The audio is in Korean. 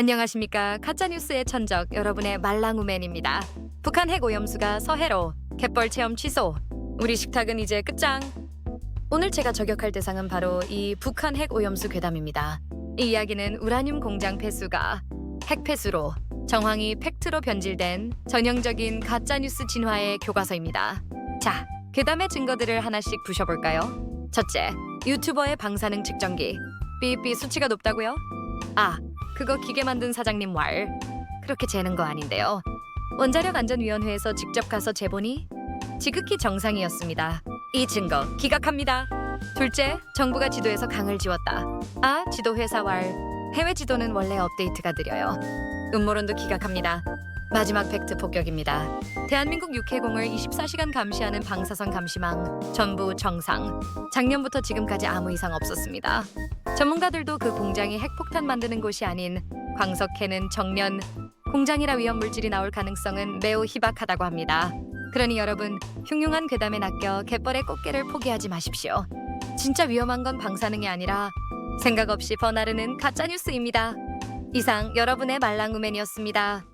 안녕하십니까 가짜뉴스의 천적 여러분의 말랑우맨입니다. 북한 핵 오염수가 서해로 갯벌 체험 취소. 우리 식탁은 이제 끝장. 오늘 제가 저격할 대상은 바로 이 북한 핵 오염수 괴담입니다. 이 이야기는 우라늄 공장 폐수가 핵 폐수로 정황이 팩트로 변질된 전형적인 가짜뉴스 진화의 교과서입니다. 자, 괴담의 증거들을 하나씩 부셔볼까요? 첫째, 유튜버의 방사능 측정기. 삐삐 수치가 높다고요? 아, 그거 기계 만든 사장님 왈. 그렇게 재는 거 아닌데요. 원자력 안전위원회에서 직접 가서 재보니 지극히 정상이었습니다. 이 증거 기각합니다. 둘째, 정부가 지도에서 강을 지웠다. 아, 지도 회사 왈. 해외 지도는 원래 업데이트가 느려요. 음모론도 기각합니다. 마지막 팩트 폭격입니다. 대한민국 육해공을 24시간 감시하는 방사선 감시망 전부 정상. 작년부터 지금까지 아무 이상 없었습니다. 전문가들도 그 공장이 핵폭탄 만드는 곳이 아닌 광석해는 정년 공장이라 위험 물질이 나올 가능성은 매우 희박하다고 합니다. 그러니 여러분 흉흉한 괴담에 낚여 갯벌의 꽃게를 포기하지 마십시오. 진짜 위험한 건 방사능이 아니라 생각 없이 버나르는 가짜 뉴스입니다. 이상 여러분의 말랑우맨이었습니다.